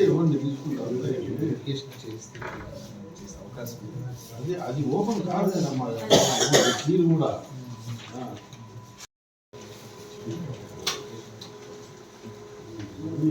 ఇవ్వండి తీసుకుంటారు వెరిఫికేషన్ చేస్తే చేసే అవకాశం ఉంది. అదే అది ఓపెన్ కాదు కదమ్మా మీరు కూడా ఆ. మీ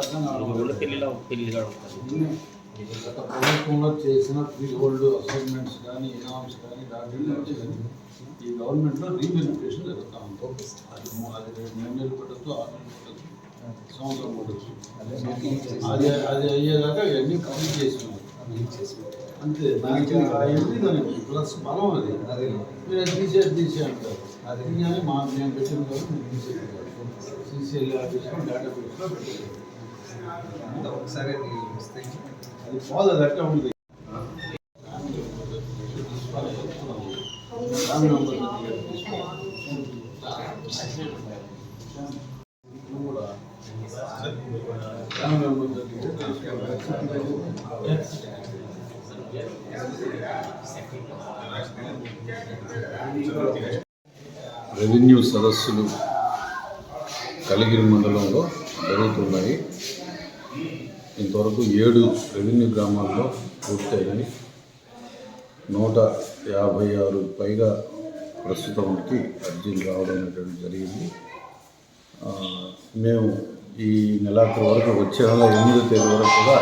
కావాలి పెళ్ళిలో పెళ్ళిగా ఉంటుంది గత ప్రభుత్వంలో చేసిన ప్రీ హోల్డ్ అసైన్మెంట్స్ కానీ ఇనామ్స్ కానీ డాక్యుమెంట్స్ కానీ ఈ గవర్నమెంట్లో రీవెరిఫికేషన్ జరుగుతూ ఉంది. అది అది రెండు నెలలు పట్టచ్చు ఆరు నెలలు పట్టచ్చు సంవత్సరం పట్టచ్చు. అది అది అయ్యేదాకా ఇవన్నీ కంప్లీట్ చేసినాం. అంతే. దానికి అయ్యింది దానికి ప్లస్ బలం అది. మీరు అది తీసేది తీసే అంటారు. అది. తీయాలి మా మేము పెట్టిన కదా మీరు తీసేది సీసీఎల్ ఆఫీస్లో డేటా బేస్లో పెట్టారు ఒకసారి అది వస్తే. అది అది అట్టే ఉంది రెవెన్యూ సదస్సులు కలిగిరి మండలంలో జరుగుతున్నాయి. ఇంతవరకు ఏడు రెవెన్యూ గ్రామాల్లో పూర్తయినాయి నూట యాభై ఆరు పైగా ప్రస్తుతానికి అర్జీలు రావడం అనేటువంటి జరిగింది. మేము ఈ నెలాఖరు వరకు వచ్చే నెల ఎనిమిదో తేదీ వరకు కూడా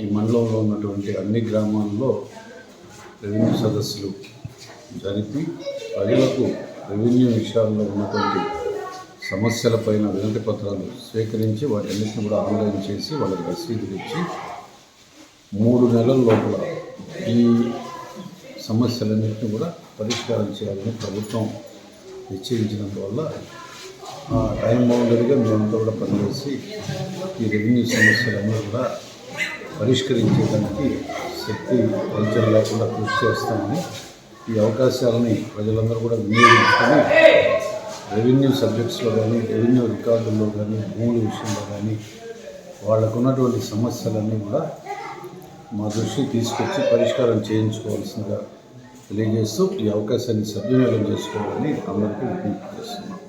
ఈ మండలంలో ఉన్నటువంటి అన్ని గ్రామాల్లో రెవెన్యూ సదస్సులు జరిపి ప్రజలకు రెవెన్యూ విషయాల్లో ఉన్నటువంటి సమస్యలపైన వినతి పత్రాలు స్వీకరించి వాటన్నిటిని కూడా ఆన్లైన్ చేసి వాళ్ళకి రసీదులు ఇచ్చి మూడు నెలల లోపల ఈ సమస్యలన్నింటినీ కూడా పరిష్కారం చేయాలని ప్రభుత్వం నిశ్చయించినందువల్ల టైం బౌండరీగా మేమంతా కూడా పనిచేసి ఈ రెవెన్యూ సమస్యలన్నీ కూడా పరిష్కరించేదానికి శక్తి వంచన లేకుండా కృషి చేస్తామని ఈ అవకాశాలని ప్రజలందరూ కూడా వినియోగించుకొని రెవెన్యూ సబ్జెక్ట్స్లో కానీ రెవెన్యూ రికార్డుల్లో కానీ భూముల విషయంలో కానీ వాళ్ళకు ఉన్నటువంటి సమస్యలన్నీ కూడా మా దృష్టికి తీసుకొచ్చి పరిష్కారం చేయించుకోవాల్సిందిగా తెలియజేస్తూ ఈ అవకాశాన్ని సద్వినియోగం చేసుకోవాలని అందరికీ విజ్ఞప్తి చేస్తున్నాం.